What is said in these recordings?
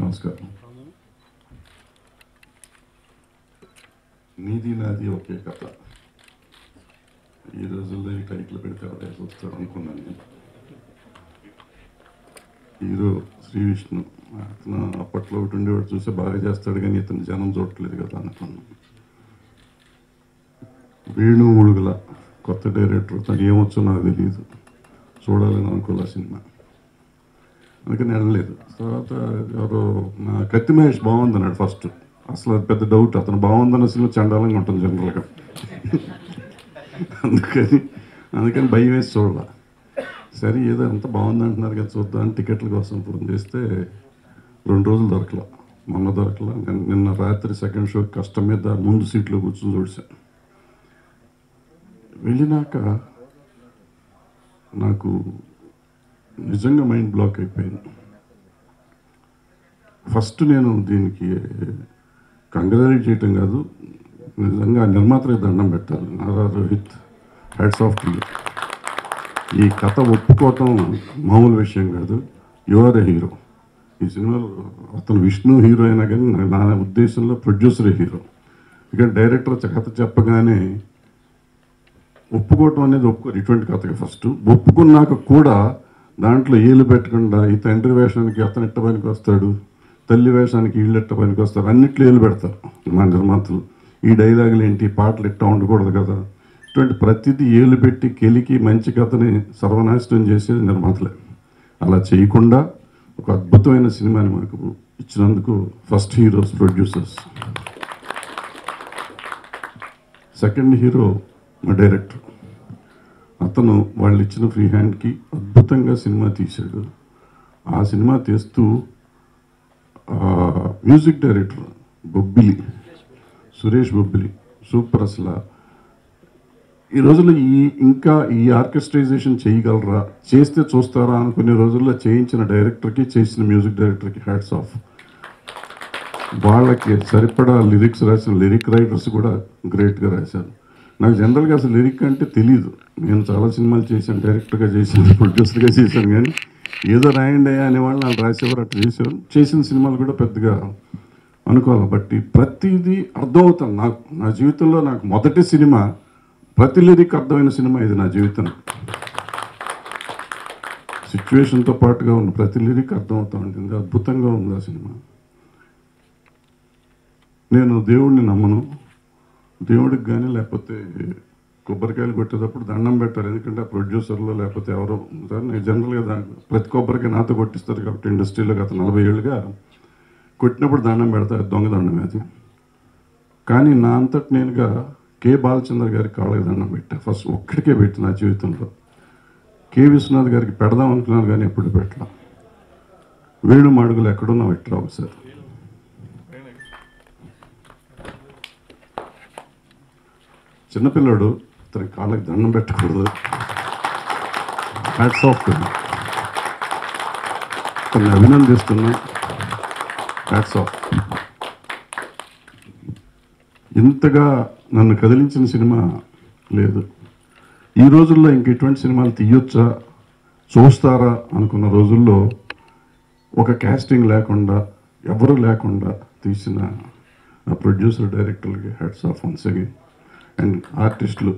నమస్కారం. నీది నాది ఒకే కథ. ఈ రోజుల్లో ఈ టైట్లు పెడితే ఎవరైనా చూస్తారు అనుకున్నాను నేను. హీరో శ్రీ విష్ణు అతను అప్పట్లో ఒకటి ఉండేవాడు చూస్తే బాగా చేస్తాడు కానీ ఇతను జనం చూడట్లేదు కదా అనుకున్నాను. వేణు ఉడుగుల కొత్త డైరెక్టర్ తను ఏమొచ్చో నాకు తెలియదు చూడాలని అనుకోలే సినిమా. అందుకని వెళ్ళలేదు. తర్వాత ఎవరు నా కత్తి మహేష్ బాగుంది అన్నాడు ఫస్ట్. అసలు అది పెద్ద డౌట్ అతను బాగుందన్న సినిమా చండాలంగా ఉంటుంది జనరల్గా. అందుకని అందుకని భయం వేసి చూడాల. సరే ఏదో అంత బాగుంది అంటున్నారు కదా చూద్దాం టికెట్ల కోసం ఫోన్ చేస్తే రెండు రోజులు దొరకలా. మొన్న దొరకలా. నిన్న- నిన్న రాత్రి సెకండ్ షో కష్టం మీద ముందు సీట్లో కూర్చొని చూసాను వెళ్ళినాక నాకు నిజంగా మైండ్ బ్లాక్ అయిపోయింది. ఫస్ట్ నేను దీనికి కంగ్రాచులేట్ చేయటం కాదు నిజంగా నిర్మాతలకు దండం పెట్టాలి. నారా రోహిత్ హెడ్స్ ఆఫ్ ఈ కథ ఒప్పుకోవటం మామూలు విషయం కాదు. You're a hero? ఈ సినిమాలో అతను విష్ణు హీరో అయినా కానీ నా- నా ఉద్దేశంలో ప్రొడ్యూసర్ హీరో. ఇక డైరెక్టర్ కథ చెప్పగానే ఒప్పుకోవటం అనేది ఒప్పుకోరు ఇటువంటి కథకి ఫస్ట్. ఒప్పుకున్నాక కూడా దాంట్లో ఏళ్ళు పెట్టకుండా ఈ తండ్రి వేషానికి అతను ఎట్ట పనికి వస్తాడు? తల్లి వేషానికి వీళ్ళు ఎట్ట పనికి వస్తారు? అన్నిట్లో ఏలు పెడతారు మా నిర్మాతలు. ఈ డైలాగులు ఏంటి? పాటలు ఇట్టా ఉండకూడదు కదా? ఇటువంటి ప్రతిదీ ఏలు పెట్టి కెలికి మంచి కథని సర్వనాశనం చేసేది నిర్మాతలే. అలా చేయకుండా ఒక అద్భుతమైన సినిమాని మాకు ఇచ్చినందుకు first heroes producers. Second hero మా డైరెక్టర్. అతను వాళ్ళు ఇచ్చిన ఫ్రీ హ్యాండ్కి అద్భుతంగా సినిమా తీశాడు. ఆ సినిమా తీస్తూ music director Bobbili Suresh Bobbili super అసలు. ఈ రోజుల్లో ఈ ఇంకా ఈ ఆర్కెస్ట్రైజేషన్ చేయగలరా? చేస్తే చూస్తారా అనుకునే రోజుల్లో చేయించిన డైరెక్టర్కి చేసిన మ్యూజిక్ డైరెక్టర్కి హ్యాట్స్ ఆఫ్. వాళ్ళకి సరిపడా లిరిక్స్ రాసిన లిరిక్ రైటర్స్ కూడా గ్రేట్గా రాశారు. నాకు జనరల్గా అసలు లిరిక్ అంటే తెలియదు నేను చాలా సినిమాలు చేశాను డైరెక్టర్గా చేశాను ప్రొడ్యూసర్గా చేశాను కానీ ఏదో రాయండి అయ్యా అనేవాళ్ళు వాళ్ళు రాసేవారు అట్లా చేసేవారు. చేసిన సినిమాలు కూడా పెద్దగా అనుకోవాలి. బట్టి ప్రతిదీ అర్థమవుతాను నాకు. నా జీవితంలో నాకు మొదటి సినిమా ప్రతి లిరిక్ అర్థమైన సినిమా ఇది నా జీవితం. సిచ్యువేషన్తో పాటుగా ఉన్న ప్రతి లిరిక్ అర్థమవుతూ ఉంటుంది. అద్భుతంగా ఉంది ఆ సినిమా. నేను దేవుడిని నమ్మను. దేవుడికి కానీ లేకపోతే కొబ్బరికాయలు కొట్టేటప్పుడు దండం పెట్టారు ఎందుకంటే ఆ ప్రొడ్యూసర్లో లేకపోతే ఎవరో నేను జనరల్గా ప్రతి కొబ్బరికాయ నాతో కొట్టిస్తారు కాబట్టి ఇండస్ట్రీలో గత నలభై ఏళ్ళుగా కొట్టినప్పుడు దండం పెడతారు దొంగ అది. కానీ నా అంతటి నేనుగా కే బాలచంద్ర గారికి కాళ్ళకి దండం పెట్టా. ఫస్ట్ ఒక్కడికే పెట్టి నా జీవితంలో. కే విశ్వనాథ్ గారికి పెడదాం అనుకున్నాను కానీ ఎప్పుడు పెట్టలా. వేణు మాడుగులు ఎక్కడున్నా పెట్టరా ఒకసారి. చిన్నపిల్లాడు ఇతని కాళ్ళకి దండం పెట్టకూడదు. హ్యాట్స్ ఆఫ్ తను అభినందిస్తున్నా. హ్యాట్స్ ఆఫ్ ఇంతగా నన్ను కదిలించిన సినిమా లేదు. ఈ రోజుల్లో ఇంక ఇటువంటి సినిమాలు తీయొచ్చా? చూస్తారా? అనుకున్న రోజుల్లో ఒక క్యాస్టింగ్ లేకుండా ఎవరు లేకుండా తీసిన ప్రొడ్యూసర్ డైరెక్టర్కి hats off once again and ఆర్టిస్టులు.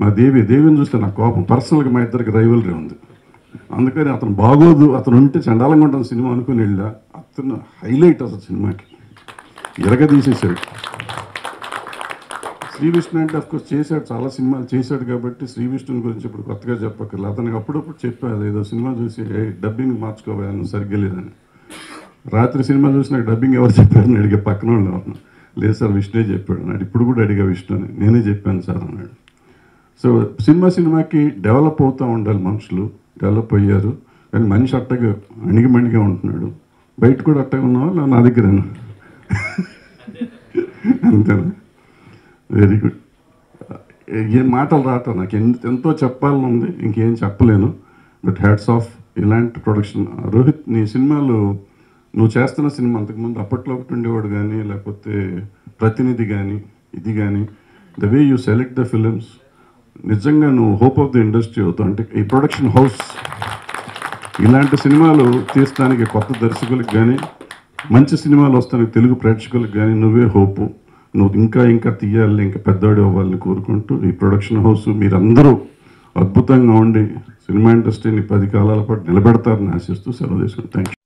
మా దేవి దేవిని చూస్తే నా కోపం. పర్సనల్గా మా ఇద్దరికి రైవలరీ ఉంది. అందుకని అతను బాగోదు. అతను ఉంటే చండాలంగా ఉంటుంది సినిమా అనుకుని వెళ్ళా. అతను హైలైట్ అసలు సినిమాకి. ఎరగ తీసేసాడు శ్రీ విష్ణు అంటే అఫ్కోర్స్ చేశాడు. చాలా సినిమాలు చేశాడు కాబట్టి శ్రీ విష్ణుని గురించి ఇప్పుడు కొత్తగా చెప్పక్కర్లేదు. అతనికి అప్పుడప్పుడు చెప్పాలి ఏదో సినిమా చూసి "ఏ, డబ్బింగ్ మార్చుకోవాలి సరిగ్గా లేదని. రాత్రి సినిమా చూసి నాకు డబ్బింగ్ ఎవరు చెప్పారని అడిగే పక్కన వాళ్ళు లేదు సార్ విష్ణునే చెప్పాడు. అన్నాడు ఇప్పుడు కూడా అడిగా విష్ణు నేనే చెప్పాను సార్ అన్నాడు. సో సినిమా సినిమాకి డెవలప్ అవుతూ ఉండాలి మనుషులు. డెవలప్ అయ్యారు. కానీ మనిషి అట్టగా అణిగి మణిగా ఉంటున్నాడు. బయట కూడా అట్టగా ఉన్నావా? నా దగ్గరేనా అంతేనా? వెరీ గుడ్ ఏం మాటలు రావటం నాకు ఎంతో చెప్పాలని ఉంది. ఇంకేం చెప్పలేను. బట్ హ్యాట్స్ ఆఫ్ ఇలాంటి ప్రొడక్షన్. రోహిత్ నీ సినిమాలు నువ్వు చేస్తున్న సినిమా అంతకుముందు అప్పట్లో ఒకటి ఉండేవాడు కానీ లేకపోతే ప్రతినిధి కానీ ఇది కానీ the way you select the films నిజంగా నువ్వు హోప్ ఆఫ్ ది ఇండస్ట్రీ అవుతావు. అంటే ఈ ప్రొడక్షన్ హౌస్ ఇలాంటి సినిమాలు తీస్తానికి కొత్త దర్శకులకు కానీ మంచి సినిమాలు వస్తానికి తెలుగు ప్రేక్షకులకు కానీ నువ్వే హోపు నువ్వు ఇంకా ఇంకా తీయాలి ఇంకా పెద్దవాడు అవ్వాలని కోరుకుంటూ ఈ ప్రొడక్షన్ హౌస్ మీరందరూ అద్భుతంగా ఉండి సినిమా ఇండస్ట్రీని పది కాలాల పాటు నిలబెడతారని ఆశిస్తూ సెలవు తీసుకుంటాను థ్యాంక్